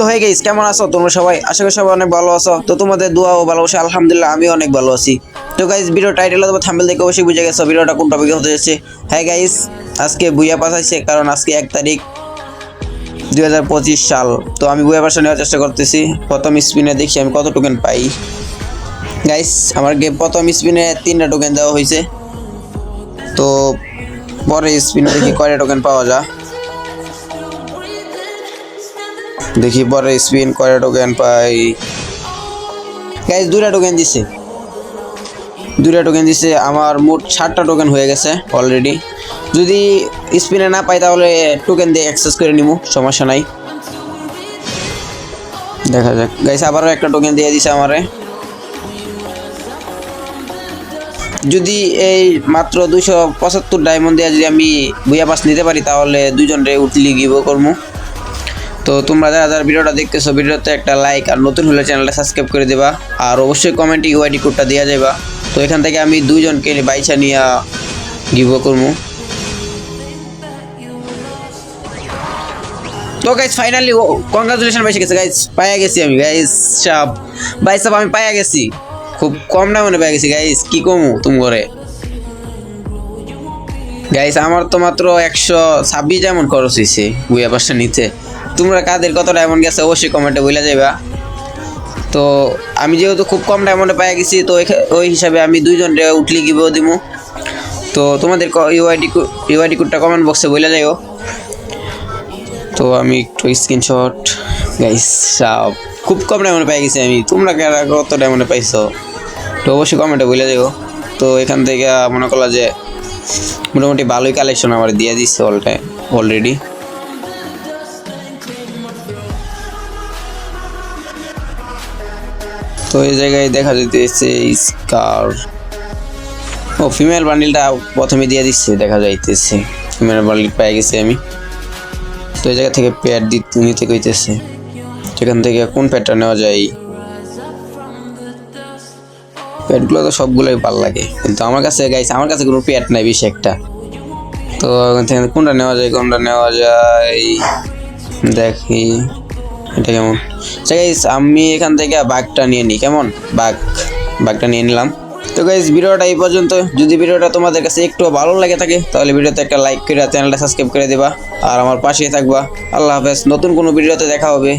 তো হয়ে গেছিস কেমন আছো? তোমরা সবাই? আশা করি সবাই অনেক ভালো আছো। তো তোমাদের দোয়া ও ভালোবাসা, আলহামদুলিল্লাহ আমি অনেক ভালো আছি। তো গাইস ভিডিও টাইটেল অথবা থাম্বেল দেখে অবশ্যই বুঝে গেছো ভিডিওটা কোন টপিকে হতে যাচ্ছে। হ্যাঁ গাইস আজকে বুইয়া পাঠাইছে কারণ আজকে এক তারিখ দুই হাজার পঁচিশ সাল। তো আমি বুয়া পাশা নেওয়ার চেষ্টা করতেছি। প্রথম স্পিনে দেখি আমি কত টোকেন পাই। গাইস আমার গেম প্রথম স্পিনে তিনটা টোকেন দেওয়া হয়েছে। তো পরে স্পিনে দেখি কয়টা টোকেন পাওয়া যায়। দেখি পরে স্পিন কয়টা টোকেন পাই। গাইস দুটা টোকেন দিছে। দুটা টোকেন দিছে, আমার মোট ষাটটা টোকেন হয়ে গেছে অলরেডি যদি স্পিনে না পাই তাহলে টোকেন দিয়ে অ্যাক্সেস করে নিব সমস্যা নাই। দেখা যাক। গাইস আবারও একটা টোকেন দিয়ে দিছে আমারে। যদি এই মাত্র দুইশো পঁচাত্তর ডায়মন্ড দিয়ে যদি আমি বুয়া পাস নিতে পারি, তাহলে দুজন রে উঠলি গিভ করব তো তোমরা যারা যারা ভিডিওটা দেখতেছো, ভিডিওতে একটা লাইক আর নতুন হলে চ্যানেলটা সাবস্ক্রাইব করে দেবা। আর অবশ্যই কমেন্টে ইউআইডি কোডটা দেওয়া যাবা তো এখান থেকে আমি দুইজনকে বাইচা নিয়ে গিভ করব তো গাইজ ফাইনালি কংগ্রাচুলেশন বেসে গেছে। গাইজ পাইয়া গেছি আমি। গাইজ সাপ ভাই আমি পাইয়া গেছি। খুব কম দামে পাইয়া গেছি। গাইজ কি কমু তুমি করে গাইস আমার তো মাত্র একশো ছাব্বিশ যেমন খরচ হয়েছে বুয়া পাশটা নিতে তোমরা কাদের কত ডায়মন্ড গেছে অবশ্যই কমেন্টে বলে যাইবা। তো আমি যেহেতু খুব কম ডায়মন্ডে পাই গেছি, তো ওই হিসাবে আমি দুইজন উঠলি গিবেও দিব তো তোমাদের ইউআইডি ইউআইডি কোডটা কমেন্ট বক্সে বলে যাইও। তো আমি একটু স্ক্রিনশট গাইস সব খুব কম ডায়মন্ডে পাই গেছি আমি। তোমরা কত ডায়মন্ডে পাইছো? তো অবশ্যই কমেন্টে বলে যাইও। তো এখান থেকে মনে করলা যে মোটামুটি ভালোই কালেকশন আমার দিয়ে দিচ্ছে অলটাই অলরেডি তো এই জায়গায় দেখা যাইতেছে স্কার ও ফিমেল বান্ডিলটা প্রথমে দিয়ে দিচ্ছে দেখা যাইতেছে। ফিমেল বান্ডিল পেয়ে গেছি আমি। তো এই জায়গা থেকে প্যাড দিতে নিতে কইতেছে সেখান থেকে কোন প্যাডটা নেওয়া যায় প্যাডগুলো তো সবগুলোই ভালো লাগে। কিন্তু আমার কাছে গাইছে আমার কাছে কোনো প্যাড নাই বেশি একটা। তো কোনটা নেওয়া যায়, কোনটা নেওয়া যায়? দেখি, এটা কেমন? আচ্ছা গাইস আমি এখান থেকে বাঘটা নিয়ে নিই, কেমন? বাঘ, বাঘটা নিয়ে নিলাম। তো গাইস ভিডিওটা এই পর্যন্ত। যদি ভিডিওটা তোমাদের কাছে একটু ভালো লাগে থাকে, তাহলে ভিডিওতে একটা লাইক করে, চ্যানেলটা সাবস্ক্রাইব করে দেবা। আর আমার পাশে থাকবা। আল্লাহ হাফেজ, নতুন কোনো ভিডিওতে দেখা হবে।